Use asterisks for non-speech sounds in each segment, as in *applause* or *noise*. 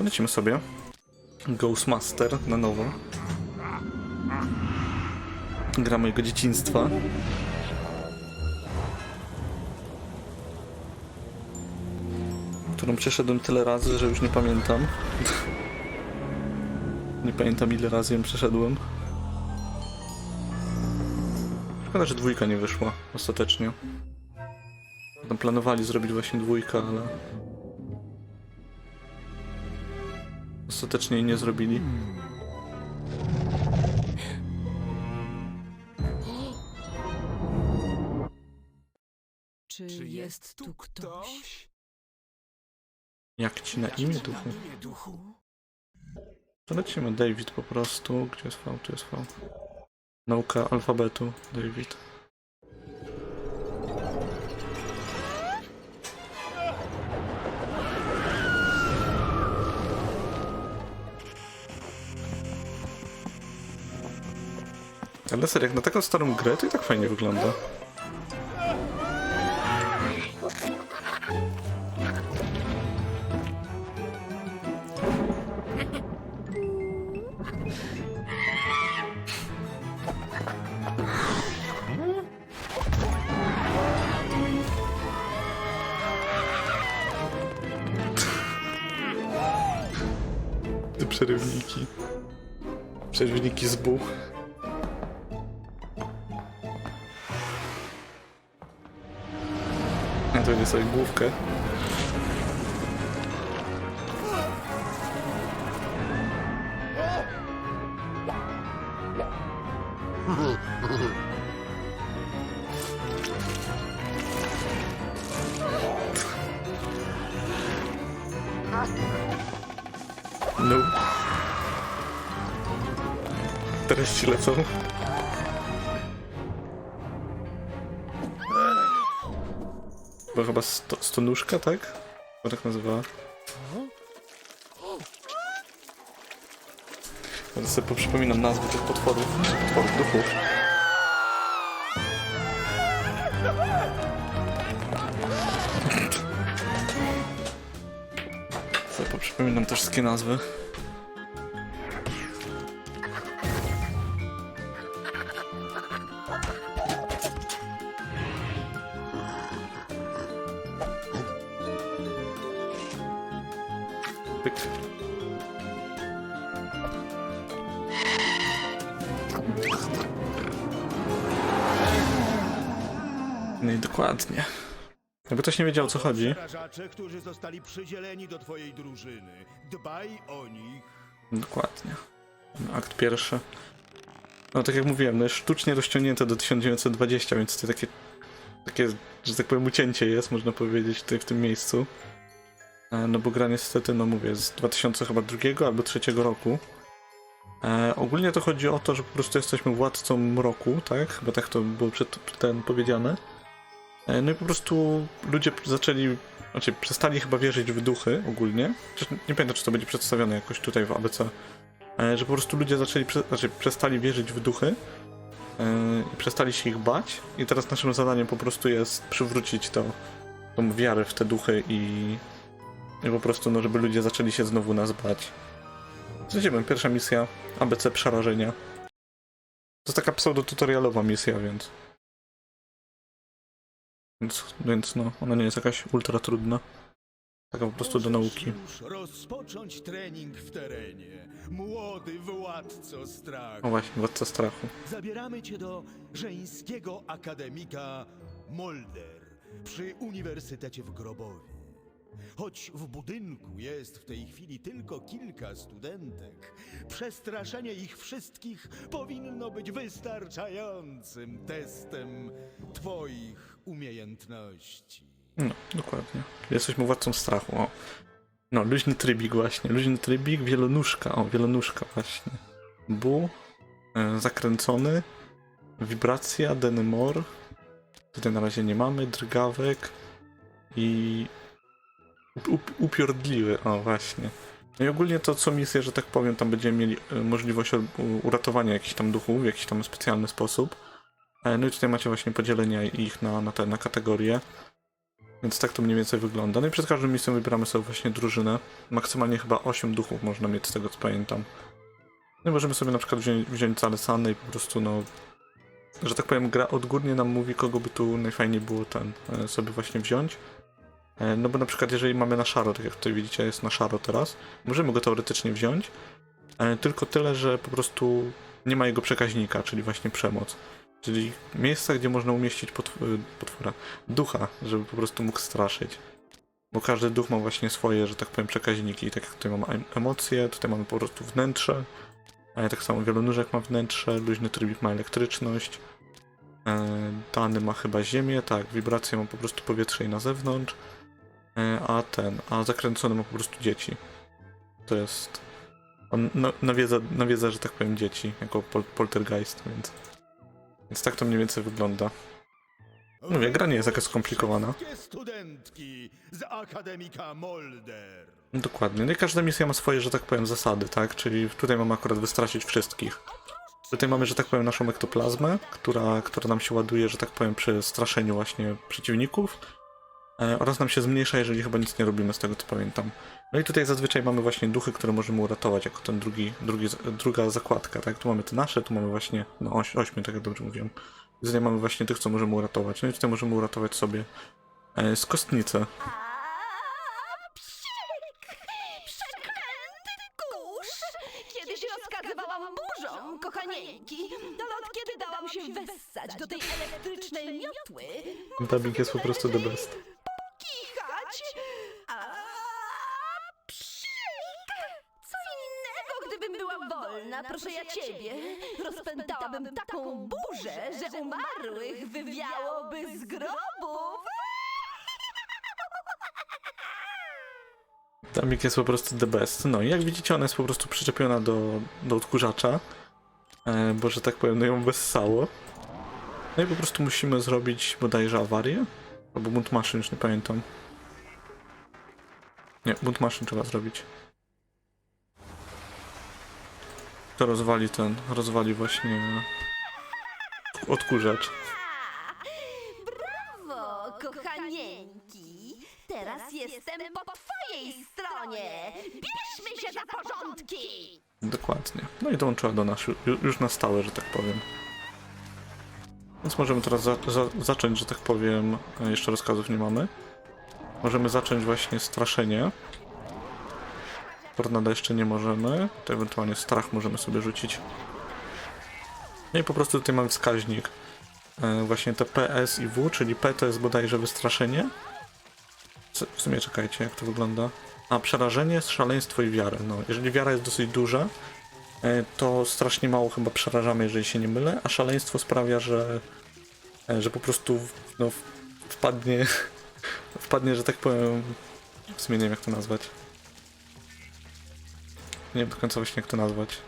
Lecimy sobie. Ghostmaster na nowo. Gra mojego dzieciństwa. Którą przeszedłem tyle razy, że już nie pamiętam. *laughs* nie pamiętam ile razy ją przeszedłem. Szkoda, że dwójka nie wyszła ostatecznie. Tam planowali zrobić właśnie dwójkę, ale... Ostatecznie nie zrobili. Czy, Czy jest tu ktoś? Jak ci na imię duchu? imię duchu? To lecimy David po prostu. Gdzie jest V? Tu jest V. Nauka alfabetu, David. Ale serio, jak na taką starą grę, to i tak fajnie wygląda. Te przerywniki. Przerywniki z buch. Sobie główkę. No. Treści lecą. Bo chyba sto, stonuszka, tak? Chyba tak nazywała. Teraz sobie poprzypominam nazwy tych potworów. Potworów, duchów. Sobie poprzypominam te wszystkie nazwy. No i dokładnie. Jakby ktoś nie wiedział o co chodzi. Strażacze, którzy zostali przydzieleni do twojej drużyny. Dbaj o nich. Dokładnie. Akt pierwszy. No tak jak mówiłem, no jest sztucznie rozciągnięte do 1920, więc to takie, takie, że tak powiem, ucięcie jest, można powiedzieć, tutaj w tym miejscu. E, No bo gra niestety, no mówię, z 2000 chyba drugiego albo trzeciego roku. E, ogólnie to chodzi o to, że po prostu jesteśmy władcą mroku, tak? Chyba tak to było przed, ten powiedziane. E, no i po prostu ludzie zaczęli, znaczy przestali chyba wierzyć w duchy ogólnie. Nie pamiętam, czy to będzie przedstawione jakoś tutaj w ABC. E, że po prostu ludzie zaczęli, znaczy przestali wierzyć w duchy e, i przestali się ich bać. I teraz naszym zadaniem po prostu jest przywrócić to, tą wiarę w te duchy i, i po prostu, no, żeby ludzie zaczęli się znowu nas bać. Zwiedzimy, pierwsza misja ABC przerażenia. To jest taka pseudo-tutorialowa misja, więc... Więc, więc no, ona nie jest jakaś ultra trudna. Taka po prostu do nauki. Już rozpocząć trening w terenie. Młody władco strachu. O właśnie, władca strachu. Zabieramy cię do żeńskiego akademika Molder przy Uniwersytecie w Grobowie. Choć w budynku jest w tej chwili tylko kilka studentek, przestraszenie ich wszystkich powinno być wystarczającym testem twoich umiejętności. No, dokładnie. Jesteśmy władcą strachu, o. No, luźny trybik właśnie. Luźny trybik, wielonóżka, o, wielonóżka właśnie. Bu, e, zakręcony, wibracja, denemor. Tutaj na razie nie mamy, drgawek i up, up, upiordliwy, o właśnie. No i ogólnie to co misję, że tak powiem, tam będziemy mieli e, możliwość u- uratowania jakichś tam duchów w jakiś tam specjalny sposób. E, No i tutaj macie właśnie podzielenie ich na, na te na kategorie. Więc tak to mniej więcej wygląda. No i przed każdą misją wybieramy sobie właśnie drużynę. Maksymalnie chyba 8 duchów można mieć z tego co pamiętam. No i możemy sobie na przykład wziąć, wziąć Zalesanę i po prostu no... Że tak powiem, gra odgórnie nam mówi, kogo by tu najfajniej było ten e, sobie właśnie wziąć. E, No bo na przykład jeżeli mamy na szaro, tak jak tutaj widzicie jest na szaro teraz, możemy go teoretycznie wziąć, tylko tyle, że po prostu nie ma jego przekaźnika, czyli właśnie przemoc. Czyli miejsca, gdzie można umieścić potw- potwora, ducha, żeby po prostu mógł straszyć. Bo każdy duch ma właśnie swoje, że tak powiem, przekaźniki. Tak jak tutaj mamy em- emocje, tutaj mamy po prostu wnętrze. A tak samo wielonóżek ma wnętrze, luźny trybik ma elektryczność. E, dany ma chyba ziemię, tak, wibracje ma po prostu powietrze i na zewnątrz. E, a ten, a zakręcony ma po prostu dzieci. To jest. On na- nawiedza, nawiedza, że tak powiem, dzieci, jako pol poltergeist, więc. Więc tak to mniej więcej wygląda. Mówię, gra nie jest jakaś skomplikowana. Studentki z Akademika Molder. Dokładnie. No i każda misja ma swoje, że tak powiem, zasady, tak? Czyli tutaj mamy akurat wystraszyć wszystkich. Tutaj mamy, że tak powiem, naszą ektoplazmę, która, która nam się ładuje, że tak powiem, przy straszeniu właśnie przeciwników. E, oraz nam się zmniejsza, jeżeli chyba nic nie robimy, z tego co pamiętam. No i tutaj zazwyczaj mamy właśnie duchy, które możemy uratować, jako ten drugi, drugi, druga zakładka, tak? Tu mamy te nasze, tu mamy właśnie, no oś, ośmiu, tak jak dobrze mówiłem. Tutaj mamy właśnie tych, co możemy uratować. No i tutaj możemy uratować sobie e, z kostnicy. A, psik! Przeklęty kurz! Kiedyś rozkazywałam burzom, kochanieńki, dolot kiedy dałam się wessać do tej elektrycznej miotły, Dubbing jest po prostu the best. Wolna, proszę ja ciebie. *laughs* Rozpętałabym taką burzę, że umarłych wywiałoby z grobów. *laughs* Damik jest po prostu the best. No i jak widzicie, ona jest po prostu przyczepiona do, do odkurzacza, e, bo że tak powiem, no ją wessało. No i po prostu musimy zrobić bodajże awarię, albo bunt maszyn, już nie pamiętam. Nie, bunt maszyn trzeba zrobić. To rozwali ten, rozwali właśnie odkurzacz. Brawo, kochanieńki! Teraz jestem po twojej stronie! Bierzmy się za porządki! Dokładnie. No i dołączyła do nas ju- już na stałe, że tak powiem. Więc możemy teraz za, za, zacząć, że tak powiem, e, jeszcze rozkazów nie mamy. Możemy zacząć właśnie straszenie. Tornada jeszcze nie możemy. To ewentualnie strach możemy sobie rzucić. No i po prostu tutaj mamy wskaźnik. E, właśnie te P, S i W, czyli P to jest bodajże wystraszenie. W sumie czekajcie, jak to wygląda. A przerażenie, szaleństwo i wiarę. No, jeżeli wiara jest dosyć duża, e, to strasznie mało chyba przerażamy, jeżeli się nie mylę, a szaleństwo sprawia, że, e, że po prostu no, wpadnie, *laughs* wpadnie, że tak powiem, w sumie nie wiem jak to nazwać. Nie wiem do końca właśnie jak to nazwać.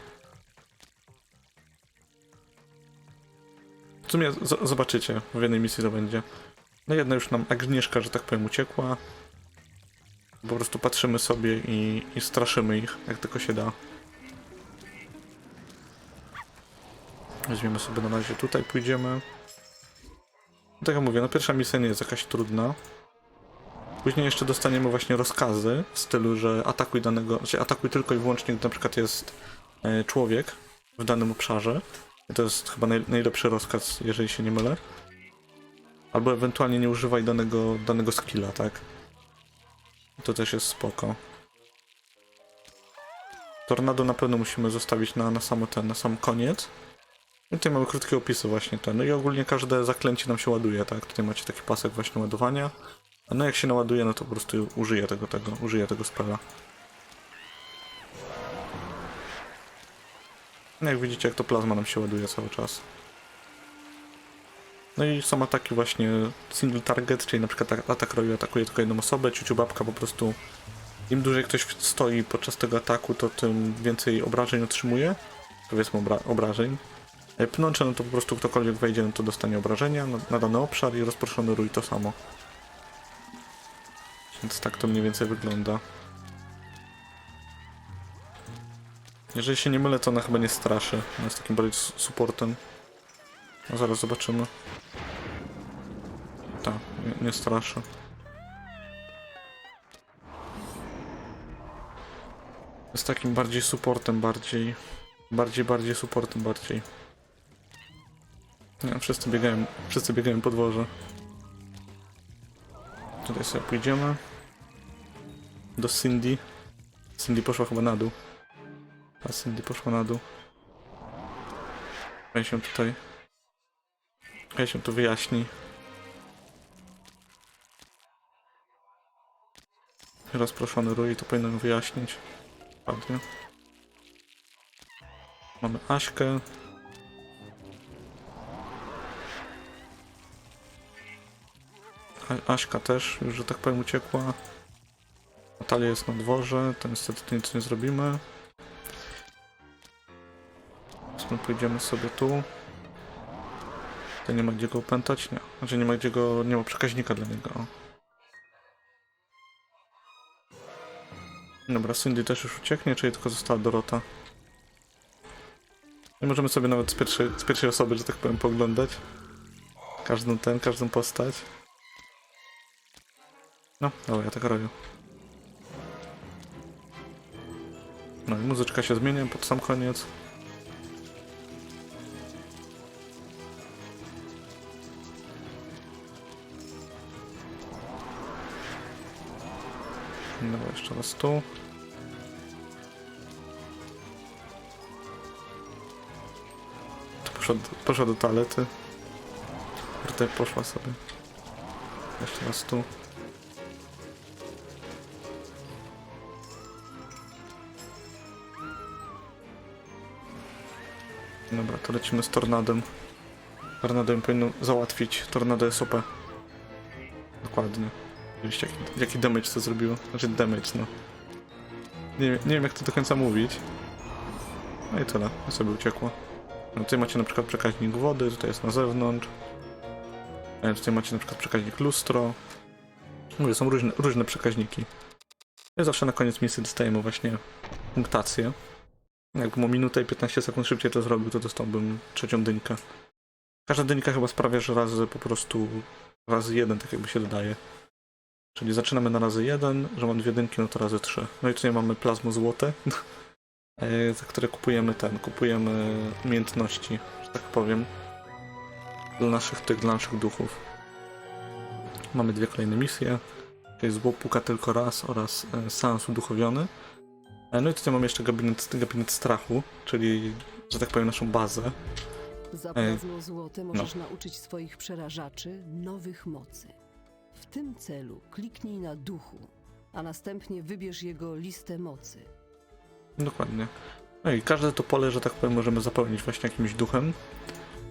W sumie zobaczycie, w jednej misji to będzie. No jedna już nam Agnieszka, że tak powiem, uciekła. Po prostu patrzymy sobie i, i straszymy ich, jak tylko się da. Weźmiemy sobie na razie tutaj, pójdziemy. Tak jak mówię, no pierwsza misja nie jest jakaś trudna. Później jeszcze dostaniemy właśnie rozkazy w stylu, że atakuj danego, znaczy atakuj tylko i wyłącznie, gdy na przykład jest e, człowiek w danym obszarze. To jest chyba naj, najlepszy rozkaz, jeżeli się nie mylę. Albo ewentualnie nie używaj danego, danego skilla, tak? To też jest spoko. Tornado na pewno musimy zostawić na, na, samo ten, na sam koniec. I tutaj mamy krótkie opisy właśnie ten. No i ogólnie każde zaklęcie nam się ładuje, tak? Tutaj macie taki pasek właśnie ładowania. No jak się naładuje, no to po prostu użyję tego, tego, użyję tego spela. No jak widzicie, jak to plazma nam się ładuje cały czas. No i są ataki właśnie single target, czyli na przykład atak- atak roju atakuje tylko jedną osobę, ciuciu babka po prostu im dłużej ktoś stoi podczas tego ataku, to tym więcej obrażeń otrzymuje. Powiedzmy obra obrażeń. E, Pnącze, no to po prostu ktokolwiek wejdzie, no to dostanie obrażenia na, na dany obszar i rozproszony rój to samo. Więc tak to mniej więcej wygląda. Jeżeli się nie mylę, to ona chyba nie straszy. Ona jest takim bardziej supportem. No zaraz zobaczymy. Tak, nie, nie straszy. Jest takim bardziej supportem, bardziej... Bardziej, bardziej supportem, bardziej. Ja, wszyscy biegają, wszyscy biegają po dworze. Tutaj sobie pójdziemy. Do Cindy. Cindy poszła chyba na dół. A Cindy poszła na dół. Ja się tutaj... Ja się tu wyjaśni. Rozproszony Rui to powinien wyjaśnić. Ładnie. Mamy Aśkę. Aśka też, już że tak powiem, uciekła. Natalia jest na dworze, to niestety nic nie zrobimy. Więc my pójdziemy sobie tu. To nie ma gdzie go opętać? Nie. Znaczy nie ma gdzie go, nie ma przekaźnika dla niego. Dobra, Cindy też już ucieknie, czyli tylko została Dorota. I możemy sobie nawet z pierwszej, z pierwszej osoby, że tak powiem, pooglądać. Każdą ten, każdą postać. No, dobra, ja tak robię. No i muzyczka się zmienia pod sam koniec. Dobra, jeszcze raz tu. Poszła, poszła do toalety. Tutaj poszła sobie. Jeszcze raz tu. Dobra, to lecimy z tornadem. Tornado im powinno załatwić. Tornado jest OP. Dokładnie. Widzieliście jaki, jaki damage to zrobiło? Znaczy damage, no. Nie, nie wiem jak to do końca mówić. No i tyle. Ja sobie uciekło. No, tutaj macie na przykład przekaźnik wody, tutaj jest na zewnątrz. E, Tutaj macie na przykład przekaźnik lustro. Mówię, są różne, różne przekaźniki. I zawsze na koniec misji dostajemy właśnie punktację. Jakbym o minutę i 15 sekund szybciej to zrobił, to dostałbym trzecią dynkę. Każda dynka chyba sprawia, że razy po prostu razy jeden tak jakby się dodaje. Czyli zaczynamy na razy jeden, że mam dwie dynki, no to razy trzy. No i tutaj mamy plazmo złote, *laughs* e, za które kupujemy ten, kupujemy umiejętności, że tak powiem, dla naszych tych, dla naszych duchów. Mamy dwie kolejne misje, zło puka tylko raz oraz e, seans uduchowiony. E, No i tutaj mamy jeszcze gabinet, gabinet strachu, czyli, że tak powiem, naszą bazę. Za Ej, plazmą złote możesz nauczyć swoich przerażaczy nowych mocy. W tym celu kliknij na duchu, a następnie wybierz jego listę mocy. Dokładnie. No i każde to pole, że tak powiem, możemy zapełnić właśnie jakimś duchem.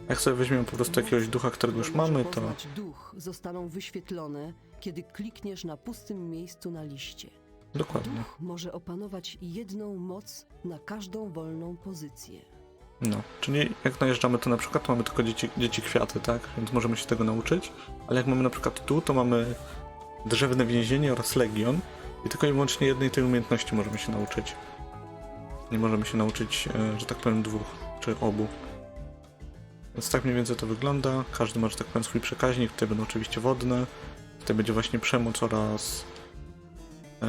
Jak sobie weźmiemy po prostu jakiegoś ducha, którego już mamy, to duch zostaną wyświetlone, kiedy klikniesz na pustym miejscu na liście. Dokładnie. Duch może opanować jedną moc na każdą wolną pozycję. No, czyli jak najeżdżamy to na przykład, to mamy tylko dzieci, dzieci kwiaty, tak? Więc możemy się tego nauczyć. Ale jak mamy na przykład tu, to mamy drzewne więzienie oraz legion. I tylko i wyłącznie jednej tej umiejętności możemy się nauczyć. Nie możemy się nauczyć, e, że tak powiem, dwóch czy obu. Więc tak mniej więcej to wygląda. Każdy ma, że tak powiem, swój przekaźnik. Tutaj będą oczywiście wodne. Tutaj będzie właśnie przemoc oraz. E,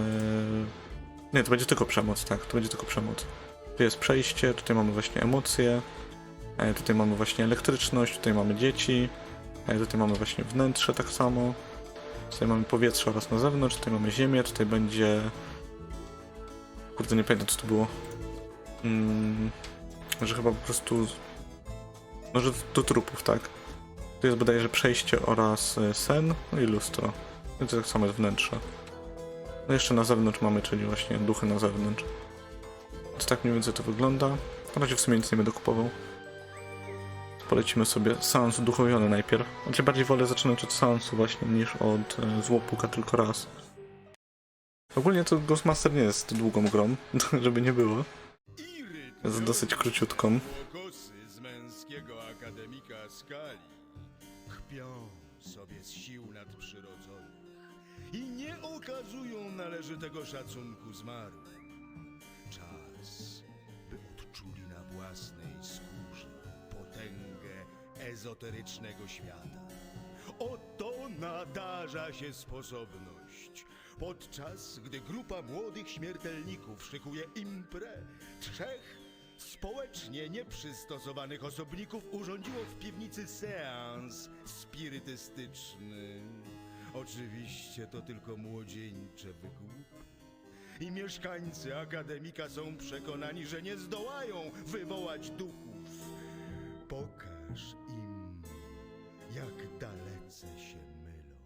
Nie, to będzie tylko przemoc, tak? To będzie tylko przemoc. Tu jest przejście, tutaj mamy właśnie emocje, e, tutaj mamy właśnie elektryczność, tutaj mamy dzieci, e, tutaj mamy właśnie wnętrze tak samo, tutaj mamy powietrze oraz na zewnątrz, tutaj mamy ziemię, tutaj będzie... Kurde, nie pamiętam co to było. Mm, że chyba po prostu... No, że do trupów, tak? Tu jest bodajże przejście oraz e, sen, no i lustro. I to tak samo jest wnętrze. No jeszcze na zewnątrz mamy, czyli właśnie duchy na zewnątrz. Więc tak mniej więcej to wygląda. Na razie w sumie nic nie będę kupował. Polecimy sobie seans uduchowiony najpierw. Znaczy bardziej wolę zaczynać od seansu właśnie niż od e, złopuka tylko raz. Ogólnie to Ghostmaster nie jest długą grą, *laughs* żeby nie było. Jest dosyć króciutką. Kpią sobie z sił nadprzyrodzonych i nie okazują należytego szacunku zmarłym. Czas, by odczuli na własnej skórze potęgę ezoterycznego świata. Oto nadarza się sposobność Podczas gdy grupa młodych śmiertelników szykuje imprę, trzech społecznie nieprzystosowanych osobników urządziło w piwnicy seans spirytystyczny. Oczywiście to tylko młodzieńcze wygłupy. I mieszkańcy akademika są przekonani, że nie zdołają wywołać duchów. Pokaż im, jak dalece się mylą.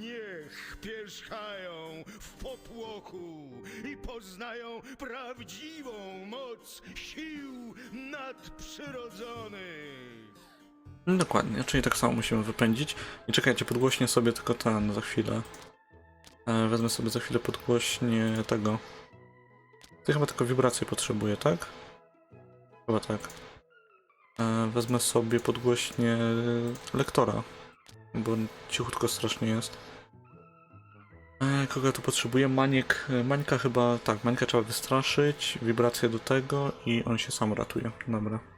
Niech pierzchają w popłochu i poznają prawdziwą moc sił nadprzyrodzonych. No dokładnie, czyli tak samo musimy wypędzić. I czekajcie, podgłośnie sobie tylko ten za chwilę. E, wezmę sobie za chwilę podgłośnie tego. Ty chyba tylko wibrację potrzebuję, tak? Chyba tak. E, wezmę sobie podgłośnie lektora, bo cichutko strasznie jest. E, kogo ja tu potrzebuję? Maniek, Mańka chyba, tak, Mańka trzeba wystraszyć, wibrację do tego i on się sam ratuje. Dobra.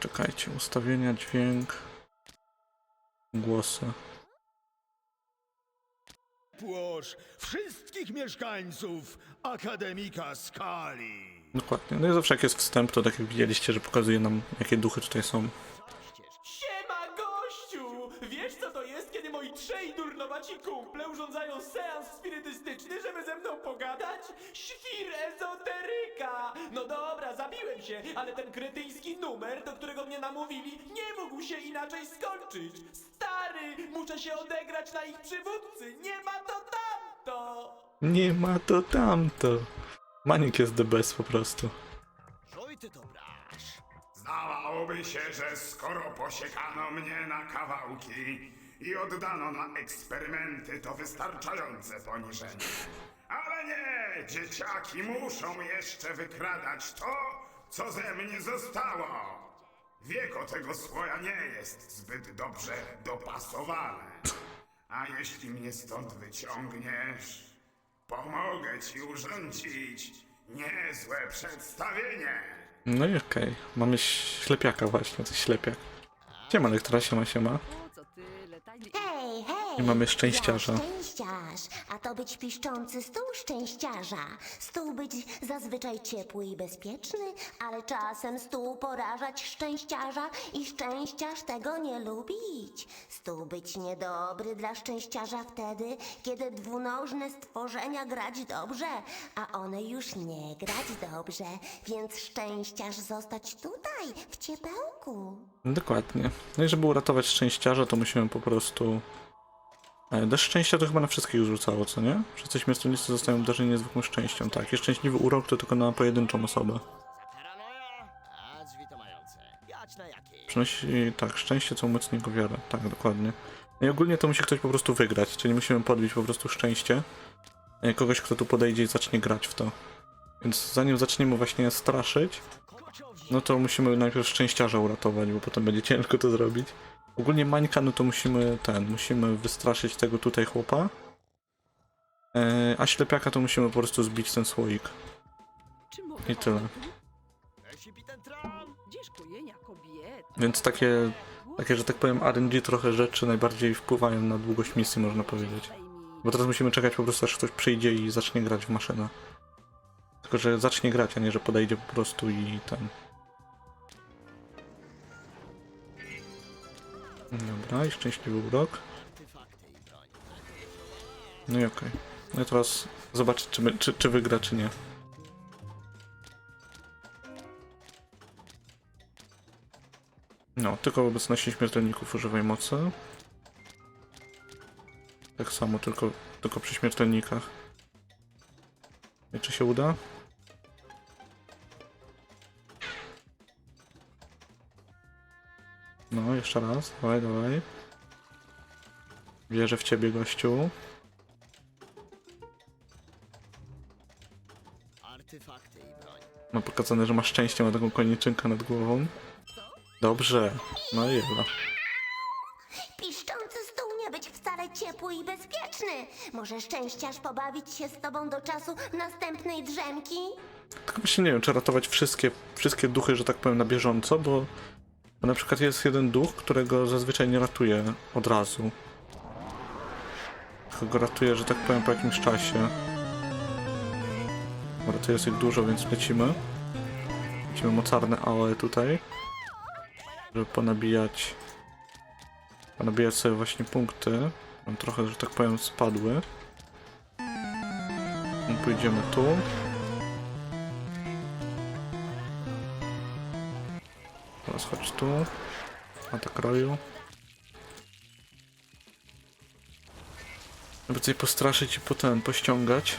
Poczekajcie, ustawienia, dźwięk, głosy. Płosz wszystkich mieszkańców akademika Skali. Dokładnie. No i zawsze jak jest wstęp, to tak jak widzieliście, że pokazuje nam, jakie duchy tutaj są. Durnowaci kumple urządzają seans spirytystyczny, żeby ze mną pogadać? Świr ezoteryka! No dobra, zabiłem się, ale ten kretyński numer, do którego mnie namówili, nie mógł się inaczej skończyć! Stary, muszę się odegrać na ich przywódcy! Nie ma to tamto! Nie ma to tamto. Maniek jest the best po prostu. Zdawałoby się, że skoro posiekano mnie na kawałki i oddano na eksperymenty, to wystarczające poniżenie. Ale nie, dzieciaki muszą jeszcze wykradać to, co ze mnie zostało. Wieko tego słoja nie jest zbyt dobrze dopasowane. A jeśli mnie stąd wyciągniesz, pomogę ci urządzić niezłe przedstawienie. No i okej. Mamy ślepiaka właśnie, to ślepiak. Siema lektora, siema, siema. I mamy szczęściarza. Ja szczęściarz, a to być piszczący stół szczęściarza. Stół być zazwyczaj ciepły i bezpieczny, ale czasem stół porażać szczęściarza i szczęściarz tego nie lubić. Stół być niedobry dla szczęściarza wtedy, kiedy dwunożne stworzenia grać dobrze, a one już nie grać dobrze, więc szczęściarz zostać tutaj, w ciepełku. Dokładnie. No i żeby uratować szczęściarza, to musimy po prostu... E, Deszcz szczęścia to chyba na wszystkich rzucało, co nie? Wszyscy śmiertelnicy zostają obdarzeni niezwykłym szczęściem, tak. I szczęśliwy urok to tylko na pojedynczą osobę. Przynosi, tak, szczęście, co umocni jego wiarę. Tak, dokładnie. No i ogólnie to musi ktoś po prostu wygrać, czyli musimy podbić po prostu szczęście. e, Kogoś, kto tu podejdzie i zacznie grać w to. Więc zanim zaczniemy właśnie straszyć, no to musimy najpierw szczęściarza uratować, bo potem będzie ciężko to zrobić. Ogólnie Mańka, no to musimy ten, musimy wystraszyć tego tutaj chłopa. E, a ślepiaka to musimy po prostu zbić ten słoik. I tyle. Więc takie, takie, że tak powiem, RNG trochę rzeczy najbardziej wpływają na długość misji, można powiedzieć. Bo teraz musimy czekać po prostu, aż ktoś przyjdzie i zacznie grać w maszynę. Tylko, że zacznie grać, a nie, że podejdzie po prostu i ten. Dobra, i szczęśliwy urok. No i okej. No i teraz zobaczyć, czy, czy, czy wygra, czy nie. No, tylko w obecności śmiertelników używaj mocy. Tak samo, tylko, tylko przy śmiertelnikach. I czy się uda? No, jeszcze raz. Dawaj, dawaj. Wierzę w ciebie, gościu. Ma pokazane, że masz szczęście, ma taką koniczynkę nad głową. Dobrze. No i jela. Piszczący stół nie być wcale ciepły i bezpieczny. Może szczęściarz pobawić się z tobą do czasu następnej drzemki? Tylko właśnie nie wiem, czy ratować wszystkie, wszystkie duchy, że tak powiem, na bieżąco, bo, na przykład jest jeden duch, którego zazwyczaj nie ratuje od razu. Tylko go ratuje, że tak powiem, po jakimś czasie. Dobra, tu jest ich dużo, więc lecimy. Lecimy mocarne AOE tutaj. Żeby ponabijać... Ponabijać sobie właśnie punkty. Tam trochę, że tak powiem, spadły. I Pójdziemy tu. Teraz chodź tu. Atak roju. Żeby coś postraszyć i potem pościągać.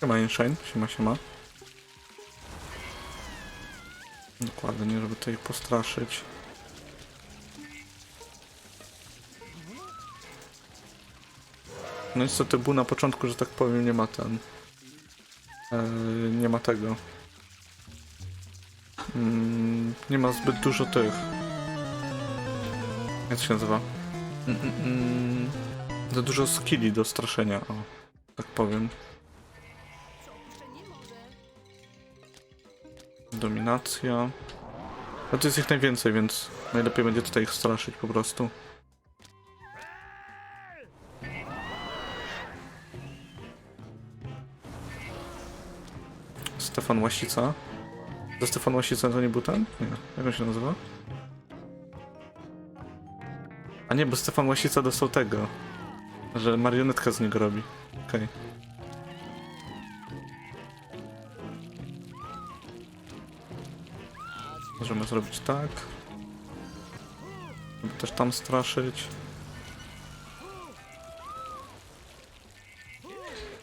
Siema Einstein, siema siema. Dokładnie, żeby tutaj postraszyć. No niestety był na początku, że tak powiem, nie ma ten... E, nie ma tego. Mm, nie ma zbyt dużo tych. Jak się nazywa? Mm, mm, mm. Za dużo skilli do straszenia, o, tak powiem. Dominacja. A to jest ich najwięcej, więc najlepiej będzie tutaj ich straszyć po prostu. Stefan Łasica. To Stefan Łasica to nie był? Nie. Jak on się nazywa? A nie, bo Stefan Łasica dostał tego. Że marionetka z niego robi. Okej. Możemy zrobić tak. Żeby też tam straszyć.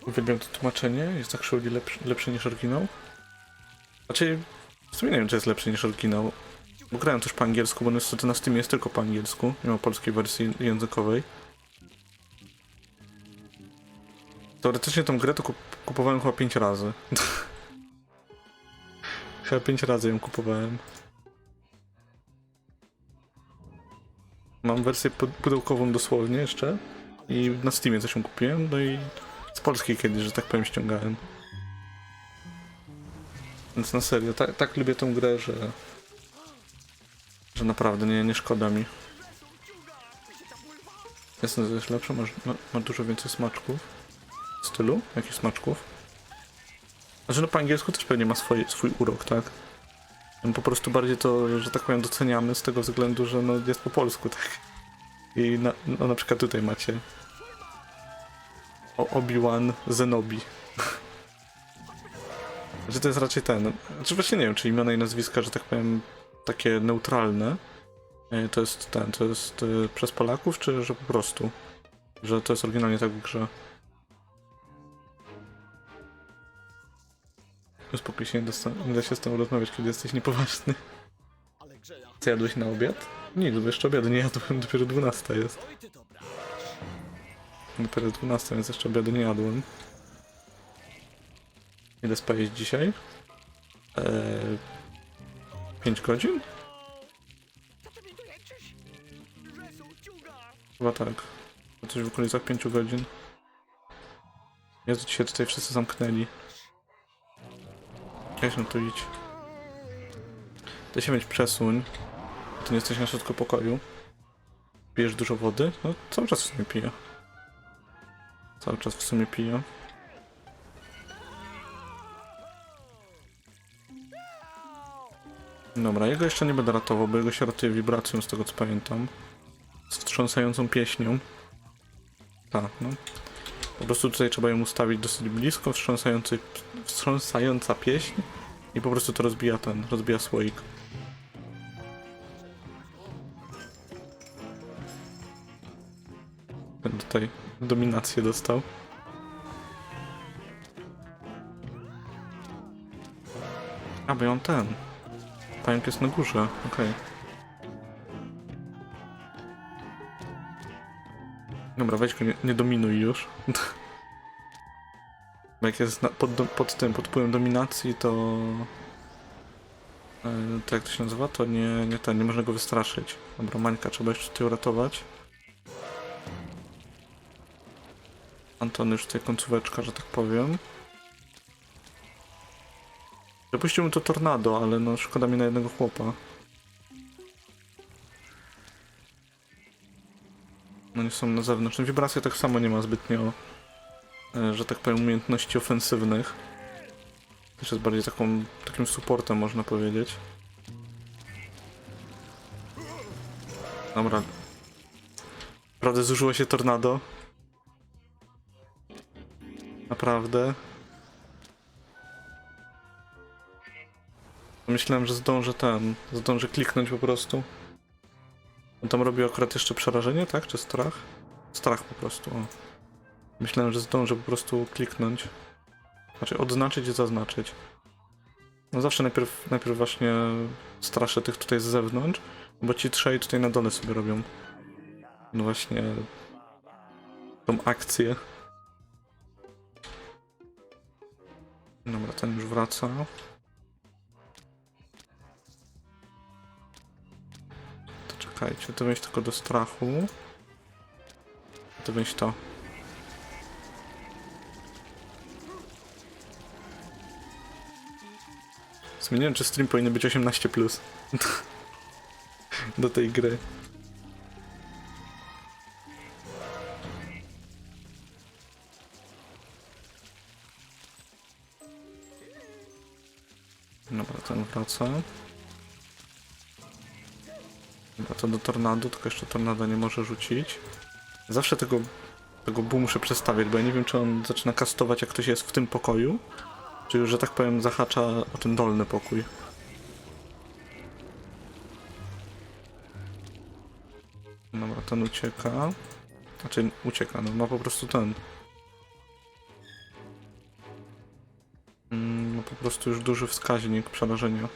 Uwielbiam to tłumaczenie. Jest tak lepsze, lepsze niż oryginał. Znaczy, w sumie nie wiem, czy jest lepszy niż oryginał. Bo grałem też po angielsku, bo niestety na Steamie jest tylko po angielsku. Nie ma polskiej wersji językowej. Teoretycznie tą grę to kup kupowałem chyba 5 razy. *laughs* chyba 5 razy ją kupowałem. Mam wersję pu- pudełkową dosłownie jeszcze. I na Steamie coś ją kupiłem, no i z polskiej kiedyś, że tak powiem, ściągałem. Więc na serio, tak, tak lubię tę grę, że... Że naprawdę nie, nie szkoda mi. Jasne, że jest lepsze, ma, ma dużo więcej smaczków. Stylu? Jakich smaczków? Znaczy no po angielsku też pewnie ma swój, swój urok, tak? Po prostu bardziej to, że tak powiem, doceniamy z tego względu, że no jest po polsku, tak? I na, no, na przykład tutaj macie Obi-Wan Zenobi. *laughs* że to jest raczej ten. Znaczy właśnie nie wiem, czy imiona i nazwiska, że tak powiem, takie neutralne. e, To jest ten, to jest e, przez Polaków, czy że po prostu? Że to jest oryginalnie tak w grze. Uspokój się, nie, nie da się z tobą rozmawiać, kiedy jesteś niepoważny. Co jadłeś na obiad? Nie, bo jeszcze obiadu nie jadłem, dopiero 12 jest. Dopiero 12, więc jeszcze obiadu nie jadłem. Ile spałeś dzisiaj? Eee, 5 godzin? Chyba tak. Coś w okolicach 5 godzin. Jezu, ci się tutaj wszyscy zamknęli. Jak się tu idź? Ty się mieć przesuń. Ty nie jesteś na środku pokoju. Pijesz dużo wody? No cały czas w sumie piję. Cały czas w sumie piję. Dobra, jego jeszcze nie będę ratował, bo jego się ratuje wibracją z tego co pamiętam. Z wstrząsającą pieśnią. Tak, no. Po prostu tutaj trzeba ją ustawić dosyć blisko, wstrząsający, wstrząsająca pieśń i po prostu to rozbija ten, rozbija słoik. Ten tutaj dominację dostał. A, bo ja ten. Pająk jest na górze, okej. Dobra, weź go, nie, nie dominuj już. *laughs* Bo jak jest na, pod, pod tym, pod wpływem dominacji, to... e, To jak to się nazywa? To nie, nie ten, nie można go wystraszyć. Dobra, Mańka trzeba jeszcze tutaj uratować. Anton już tutaj końcóweczka, że tak powiem. Zapuściłbym to tornado, ale no szkoda mi na jednego chłopa. No Oni są na zewnątrz. No, Wibracja tak samo nie ma zbytnio, e, że tak powiem, umiejętności ofensywnych. Też jest bardziej taką, takim supportem, można powiedzieć. Dobra. Naprawdę zużyło się tornado. Naprawdę. Myślałem, że zdążę ten, zdążę kliknąć po prostu. On tam robił akurat jeszcze przerażenie, tak? Czy strach? Strach po prostu, o. Myślałem, że zdążę po prostu kliknąć. Znaczy odznaczyć i zaznaczyć. No zawsze najpierw, najpierw właśnie straszę tych tutaj z zewnątrz, bo ci trzej tutaj na dole sobie robią. No właśnie tą akcję. Dobra, ten już wraca. Czekajcie, to wejść tylko do strachu. To wejść to. Wiem, czy stream powinien być 18+. Plus. *laughs* do tej gry. Dobra, ten wraca. Dobra, to do tornado, tylko jeszcze tornado nie może rzucić. Zawsze tego, tego bu muszę przestawiać, bo ja nie wiem, czy on zaczyna kastować, jak ktoś jest w tym pokoju, czy już, że tak powiem, zahacza o ten dolny pokój. Dobra, ten ucieka. Znaczy, ucieka, no ma po prostu ten. Mm, Ma po prostu już duży wskaźnik przerażenia.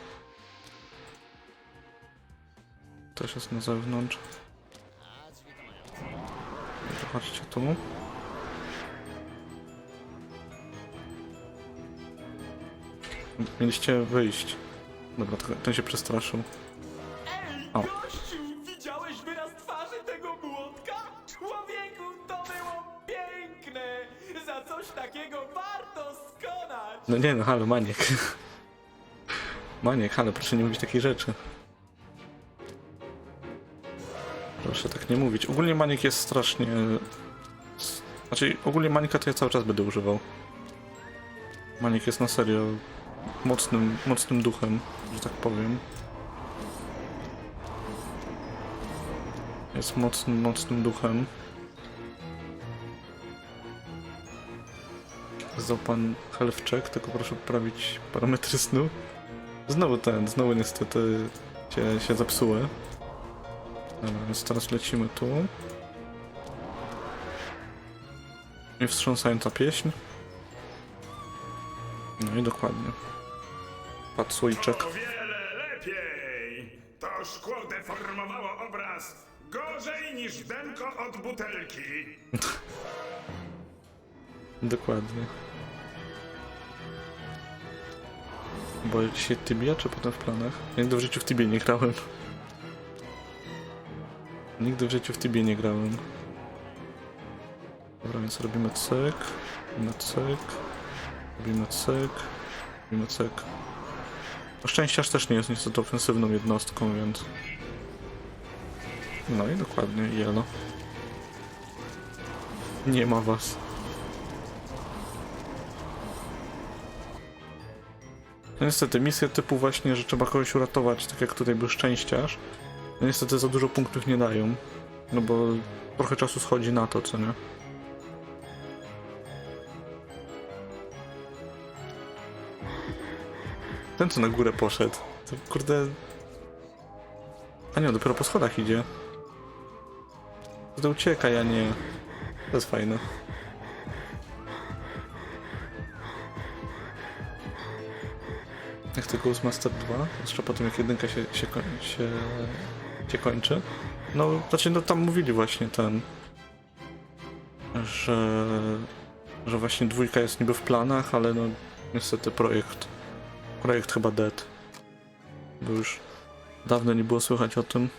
Też jest na zewnątrz. Dobra, Chodźcie tu. Mieliście wyjść. Dobra, to- ten się przestraszył. Ej, O. gościu, widziałeś wyraz twarzy tego młotka? Człowieku, to było piękne! Za coś takiego warto skonać! No nie no, halo, Maniek. Maniek, halo, proszę nie mówić takiej rzeczy. Nie mówić. Ogólnie Maniek jest strasznie... Znaczy, ogólnie Manika to ja cały czas będę używał. Maniek jest na serio mocnym, mocnym duchem, że tak powiem. Jest mocnym, mocnym duchem. Zdał pan health check, tylko proszę poprawić parametry snu. Znowu ten, znowu niestety się, się zepsuły. Dobra, więc teraz lecimy tu. I wstrząsająca pieśń. No i dokładnie. Słoiczek. O wiele lepiej! To szkło deformowało obraz gorzej niż denko od butelki. *laughs* Dokładnie. Boję się Tibia, czy potem w planach? Nigdy w życiu w Tibie nie grałem. Nigdy w życiu w Tibie nie grałem. Dobra, więc robimy cyk, robimy cyk, robimy cyk, robimy cyk. To szczęściarz też nie jest niestety ofensywną jednostką, więc... No i dokładnie, jelo. Nie ma was. No niestety, misje typu właśnie, że trzeba kogoś uratować, tak jak tutaj był szczęściarz, no niestety za dużo punktów nie dają. No bo trochę czasu schodzi na to, co nie? Ten co na górę poszedł, to kurde... A nie, dopiero po schodach idzie. To ucieka, ja nie. To jest fajne. Jak tylko Master 2, jeszcze po tym jak jedynka się, się, się, się kończy. No, znaczy, no tam mówili właśnie ten, że, że właśnie dwójka jest niby w planach, ale no niestety projekt, projekt chyba dead. Bo już dawno nie było słychać o tym.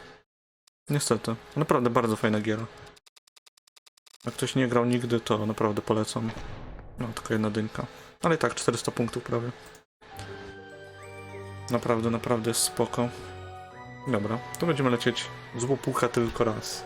Niestety, naprawdę bardzo fajna giera. Jak ktoś nie grał nigdy, to naprawdę polecam. No, tylko jedna dynka. Ale i tak 400 punktów prawie. Naprawdę, naprawdę jest spoko. Dobra, to będziemy lecieć z łopucha tylko raz.